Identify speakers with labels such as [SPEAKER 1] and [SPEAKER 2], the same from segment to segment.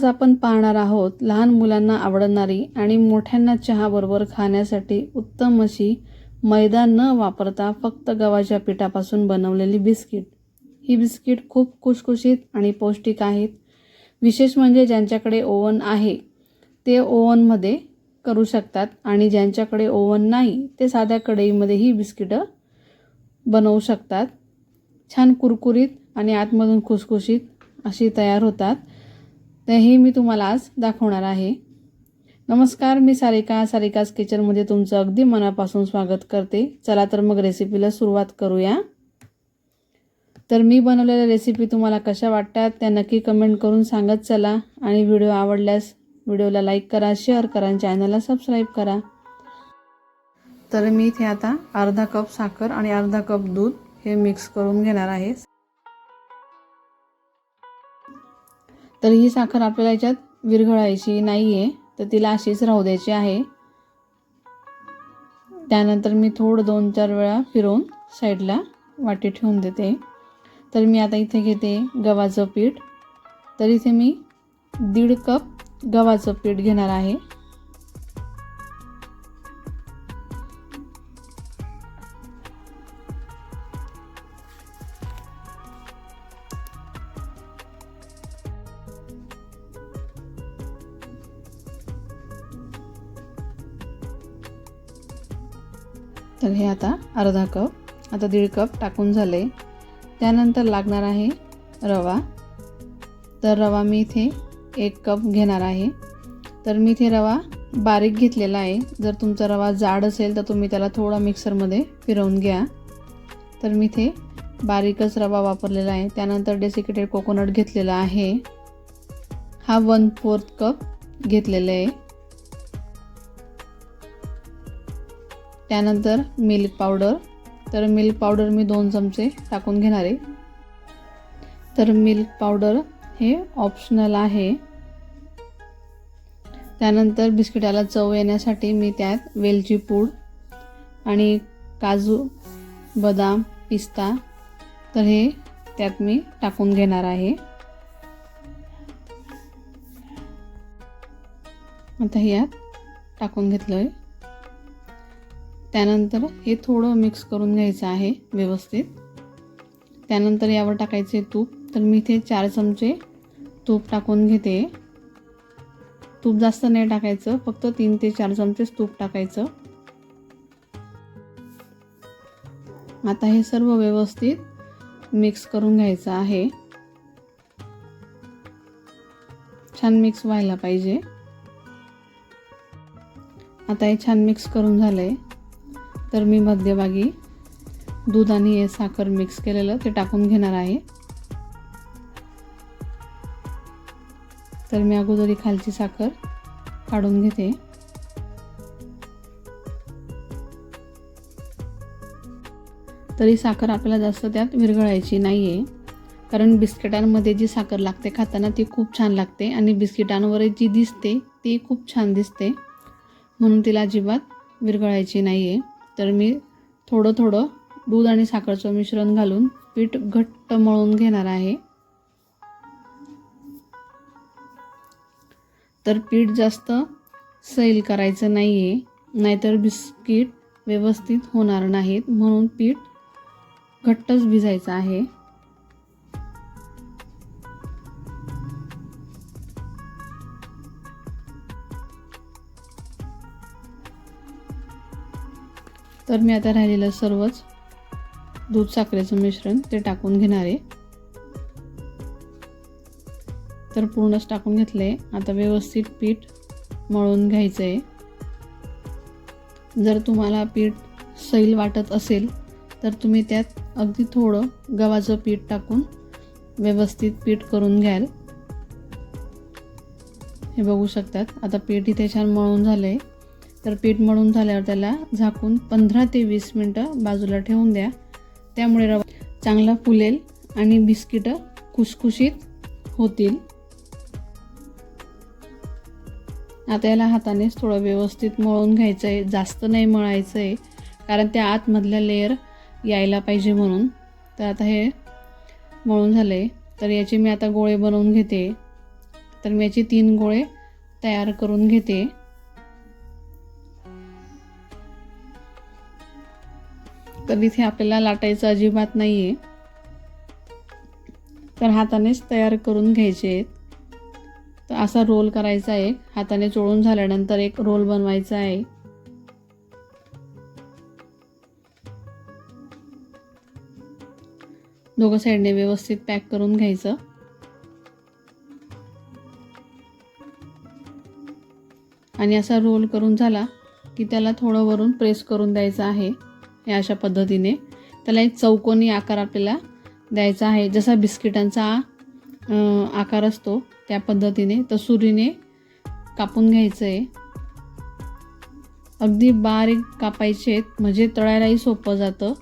[SPEAKER 1] आज आपण पाहणार आहोत लहान मुलांना आवडणारी आणि मोठ्यांना चहाबरोबर खाण्यासाठी उत्तम अशी मैदा न वापरता फक्त गव्हाच्या पिठापासून बनवलेली बिस्किट. ही बिस्किट खूप खुशखुशीत आणि पौष्टिक आहेत. विशेष म्हणजे ज्यांच्याकडे ओवन आहे ते ओवनमध्ये करू शकतात आणि ज्यांच्याकडे ओवन नाही ते साध्या कढईमध्ये ही बिस्किटं बनवू शकतात. छान कुरकुरीत आणि आतमधून खुसखुशीत अशी तयार होतात. तर हे मी तुम्हाला आज दाखवणार आहे. नमस्कार मी सारिका. सारिकाज किचनमध्ये तुमचं अगदी मनापासून स्वागत करते. चला तर मग रेसिपीला सुरुवात करूया. तर मी बनवलेल्या रेसिपी तुम्हाला कशा वाटतात त्या नक्की कमेंट करून सांगत चला आणि व्हिडिओ आवडल्यास व्हिडिओला लाईक करा शेअर करा आणि चॅनलला सबस्क्राईब करा. तर मी इथे आता अर्धा कप साखर आणि अर्धा कप दूध हे मिक्स करून घेणार आहे. तर ही साखर आपल्याला याच्यात विरघळायची नाही आहे तर तिला अशीच राहू द्यायची आहे. त्यानंतर मी थोडं दोन चार वेळा फिरवून साईडला वाटी ठेवून देते. तर मी आता इथे घेते गव्हाचं पीठ. तर इथे मी दीड कप गव्हाचं पीठ घेणार आहे. तर हे आता अर्धा कप आता दीड कप टाकून झाले. त्यानंतर लागणार आहे रवा. तर रवा मी इथे एक कप घेणार आहे. तर मी इथे रवा बारीक घेतलेला आहे. जर तुमचा रवा जाड असेल तर तुम्ही त्याला थोडा मिक्सरमध्ये फिरवून घ्या. तर मी इथे बारीकच रवा वापरलेला आहे. त्यानंतर डेसिकेटेड कोकोनट घेतलेला आहे. हा वन फोर्थ कप घेतलेला आहे. त्यानंतर मिल्क पावडर तर मिल्क पावडर मी दोन चमचे टाकून घेणार आहे. तर मिल्क पावडर हे ऑप्शनल आहे. त्यानंतर बिस्किटाला चव येण्यासाठी मी त्यात वेलची पूड आणि काजू बदाम पिस्ता तर हे त्यात मी टाकून घेणार आहे. आता हे यात टाकून घेतलं आहे त्यानंतर हे थोडं मिक्स करून घ्यायचं आहे व्यवस्थित. त्यानंतर यावर टाकायचे तूप. तर मी इथे चार चमचे तूप टाकून घेते. तूप जास्त नाही टाकायचं फक्त तीन ते चार चमचेच तूप टाकायचं. आता हे सर्व व्यवस्थित मिक्स करून घ्यायचं आहे. छान मिक्स व्हायला पाहिजे. आता हे छान मिक्स करून झालं आहे तर मी मध्यभागी दूध आणि हे साखर मिक्स केलेलं ते टाकून घेणार आहे. तर मी अगोदरी खालची साखर काढून घेते. तरी साखर आपल्याला जास्त त्यात विरघळायची नाही आहे कारण बिस्किटांमध्ये जी साखर लागते खाताना ती खूप छान लागते आणि बिस्किटांवर जी दिसते ती खूप छान दिसते. म्हणून तिला अजिबात विरघळायची नाही आहे तर मी थोडं थोडं दूध आणि साखरचं मिश्रण घालून पीठ घट्ट मळून घेणार आहे. तर पीठ जास्त सैल करायचं नाही आहे नाहीतर बिस्किट व्यवस्थित होणार नाहीत म्हणून पीठ घट्टच भिजायचं आहे. तर मी आता राहिलेलं सर्वच दूध साखरेचं मिश्रण ते टाकून घेणार आहे. तर पूर्णच टाकून घेतलं आहे आता व्यवस्थित पीठ मळून घ्यायचं आहे जर तुम्हाला पीठ सैल वाटत असेल तर तुम्ही त्यात अगदी थोडं गव्हाचं पीठ टाकून व्यवस्थित पीठ करून घ्याल. हे बघू शकतात. आता पीठ इथे छान मळून झालं आहे तर पीठ मळून झाल्यावर त्याला झाकून पंधरा ते वीस मिनटं बाजूला ठेवून द्या. त्यामुळे रवा चांगला फुलेल आणि बिस्किटं खुसखुशीत होतील. आता याला हातानेच थोडं व्यवस्थित मळून घ्यायचं आहे जास्त नाही मळायचं आहे कारण त्या आतमधल्या लेअर यायला पाहिजे म्हणून. तर आता हे मळून झालं आहे तर याचे मी आता गोळे बनवून घेते. तर मी याचे तीन गोळे तयार करून घेते. तर इथे आपल्याला लाटायचं अजिबात नाही आहे तर हातानेच तयार करून घ्यायचे. आहेत तर असा रोल करायचा आहे. हाताने चोळून झाल्यानंतर एक रोल बनवायचा आहे. दोघं साईडने व्यवस्थित पॅक करून घ्यायचं. आणि असा रोल करून झाला की त्याला थोडं वरून प्रेस करून द्यायचं आहे. हे अशा पद्धतीने. त्याला एक चौकोनी आकार आपल्याला द्यायचा आहे. जसा बिस्किटांचा आकार असतो त्या पद्धतीने तर सुरीने कापून घ्यायचं आहे अगदी बारीक कापायचे आहेत म्हणजे तळायलाही सोपं जातं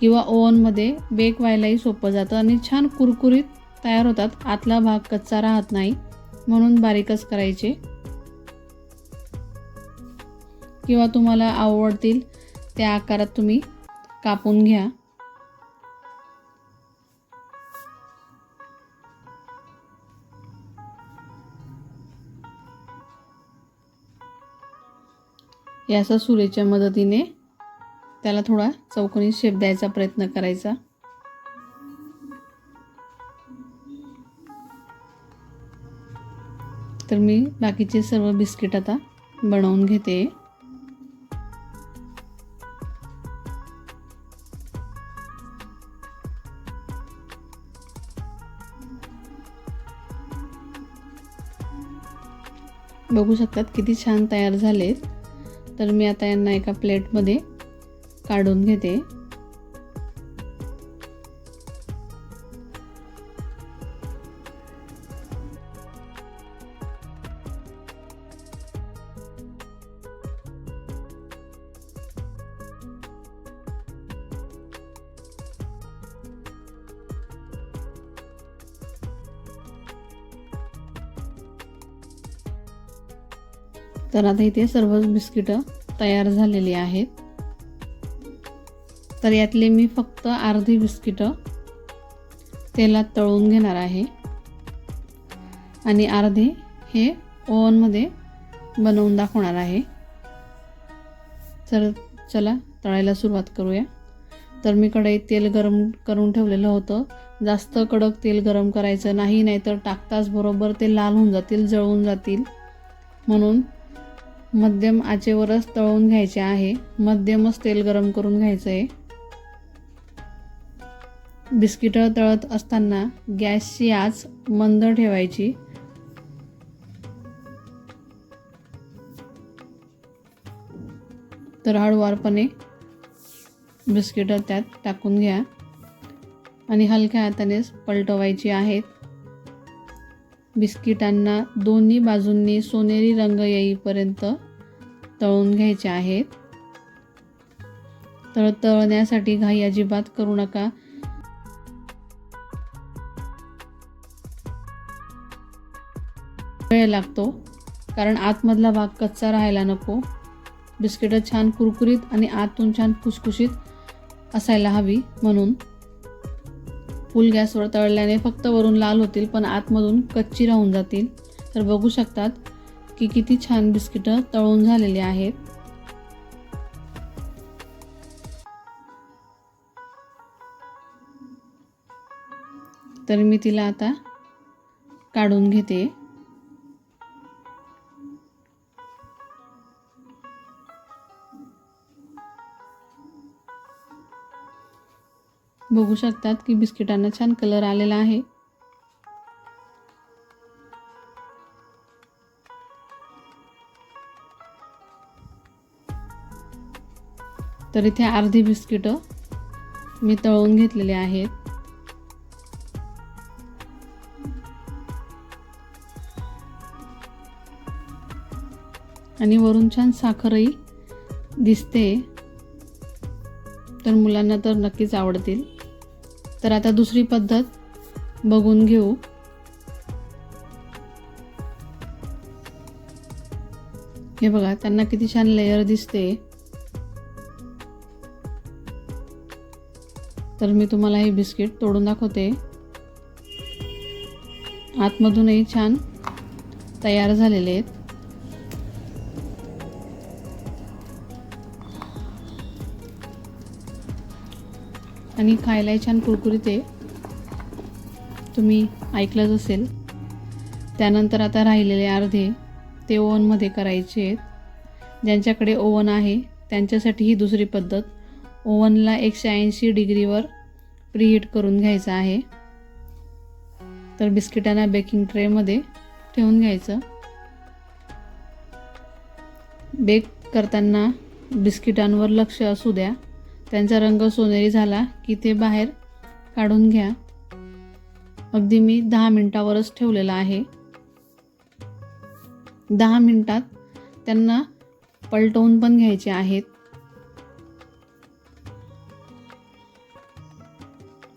[SPEAKER 1] किंवा ओव्हनमध्ये बेक व्हायलाही सोपं जातं आणि छान कुरकुरीत तयार होतात. आतला भाग कच्चा राहत नाही म्हणून बारीकच करायचे. किंवा तुम्हाला आवडतील त्या आकारात तुम्ही कापून घ्या. याचा सुरेच्या मदतीने त्याला थोडा चौकोनी शेप द्यायचा प्रयत्न करायचा. तर मी बाकीचे सर्व बिस्किट आता बनवून घेते. बघू शकतात किती छान तयार झालेत. तर मी आता यांना एका प्लेटमध्ये काढून घेते. तर आता इथे सर्वच बिस्किटं तयार झालेली आहेत. तर यातले मी फक्त अर्धी बिस्किटं तेलात तळून घेणार आहे. आणि अर्धे हे ओव्हनमध्ये बनवून दाखवणार आहे. तर चला तळायला सुरुवात करूया. तर मी कढईत तेल गरम करून ठेवलेलं होतं. जास्त कडक तेल गरम करायचं नाही नाहीतर टाकताच बरोबर ते लाल होऊन जातील जळून जातील. म्हणून मध्यम आचेवरच तळून घ्यायचे आहे. मध्यमच तेल गरम करून घ्यायचं आहे बिस्किटं तळत असताना गॅसची आच मंद ठेवायची. तर हळूवारपणे बिस्किटं त्यात टाकून घ्या. आणि हलक्या हातानेच पलटवायची आहेत. बिस्किटांना दोन्ही बाजूंनी सोनेरी रंग येईपर्यंत तळून घ्यायचे आहेत. तर तळण्यासाठी घाई अजिबात करू नका. वेळ लागतो कारण आतमधला भाग कच्चा राहायला नको. बिस्किटं छान कुरकुरीत आणि आतून छान खुसखुशीत असायला हवी म्हणून. फुल गॅसवर तळल्याने फक्त वरून लाल होतील पण आतमधून कच्ची राहून जातील. तर बघू शकतात की किती छान बिस्किटं तळून झालेली आहेत. तर मी तिला आता काढून घेते. बघू शकतात की बिस्किटांना छान कलर आलेला आहे. तर इथे अर्धी बिस्किटं मी तळून घेतलेले आहेत. आणि वरून छान साखरही दिसते. तर मुलांना तर नक्कीच आवडतील. तर आता दुसरी पद्धत बघून घेऊ. हे बघा त्यांना किती छान लेयर दिसते. तर मी तुम्हाला हे बिस्किट तोडून दाखवते. आतमधूनही छान तयार झालेले आहेत. आणि खायलाही छान कुरकुरीत आहे. तुम्ही ऐकलंच असेल. त्यानंतर आता राहिलेले अर्धे ते ओव्हनमध्ये करायचे आहेत. ज्यांच्याकडे ओव्हन आहे त्यांच्यासाठी ही दुसरी पद्धत. ओव्हनला एकशे ऐंशी डिग्रीवर प्रीहीट करून घ्यायचं आहे. तर बिस्किटांना बेकिंग ट्रेमध्ये ठेवून घ्यायचं. बेक करताना बिस्किटांवर लक्ष असू द्या. त्यांचा रंग सोनेरी झाला की ते बाहेर काढून घ्या. अगदी मी दहा मिनटावरच ठेवलेलं आहे. दहा मिनटात त्यांना पलटवून पण घ्यायचे आहेत.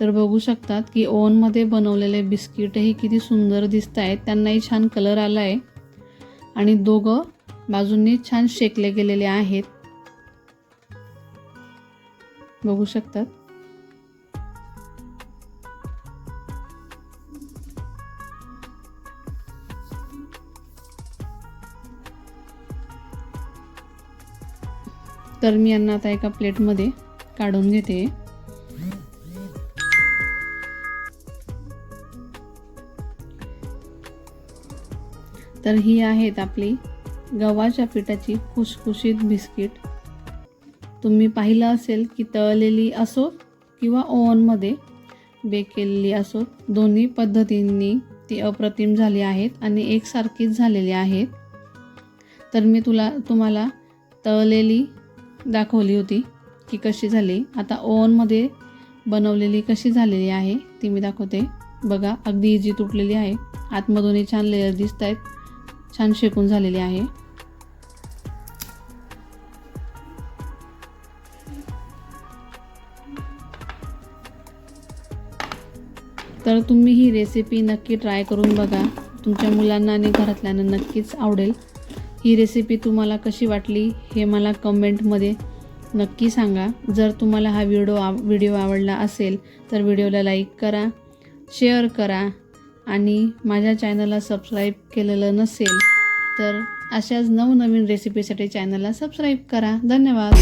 [SPEAKER 1] तर बघू शकतात की ओव्हनमध्ये बनवलेले बिस्किटही किती सुंदर दिसत आहेत त्यांनाही छान कलर आला आहे आणि दोघं बाजूंनी छान शेकले गेलेले आहेत. बघू शकतात. तर मी यांना आता एका प्लेटमध्ये काढून घेते तर ही आहेत आपली गव्हाच्या पिठाची खुसखुशीत बिस्किट. तुम्ही पाहिलं असेल की तळलेली असो किंवा ओव्हनमध्ये बेक केलेली असो दोन्ही पद्धतींनी ती अप्रतिम झाली आहेत आणि एकसारखीच झालेली आहेत. तर मी तुला तुम्हाला तळलेली दाखवली होती की कशी झाली. आता ओव्हनमध्ये बनवलेली कशी झालेली आहे ती मी दाखवते. बघा अगदी इजी तुटलेली आहे. आतमधूनही छान लेअर दिसत आहेत छान शेकून झालेली आहे. तर तुम्ही ही रेसिपी नक्की ट्राय करून बघा. तुमच्या मुलांना आणि घरातल्यांना नक्कीच आवडेल. ही रेसिपी तुम्हाला कशी वाटली हे मला कमेंटमध्ये नक्की सांगा. जर तुम्हाला हा व्हिडिओ आव व्हिडिओ आवडला असेल तर व्हिडिओला लाईक करा शेअर करा. आणि माझ्या चॅनलला सबस्क्राईब केलेलं नसेल तर अशाच नवनवीन रेसिपीसाठी चॅनलला सबस्क्राईब करा. धन्यवाद.